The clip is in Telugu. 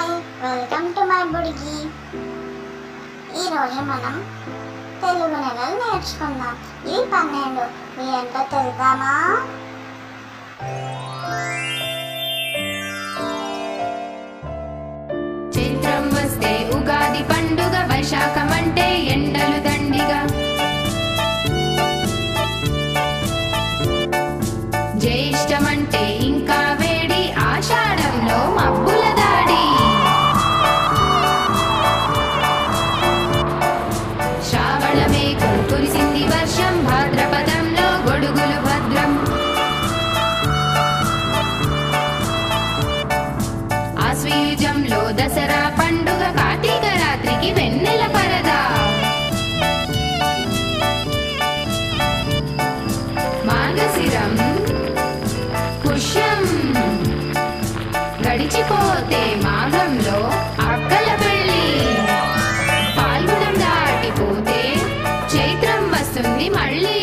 హాయ్ వెల్కమ్ టు మై బుడిగి ఈరోజు మనం తెలుగు నెలలు నేర్చుకుందాం. ఈ పన్నెండు మీ ఏంటో తెలుద్దామా? చైత్రం వస్తే ఉగాది పండుగ వైశాఖం అంటే ఎండలు దండిగా. జ్యేష్టమంటే ఇంకా మేఘం కురిసింది వర్షం భాద్రపదంలో గొడుగులు భద్రం. ఆశ్వయుజంలో దసరా 门儿里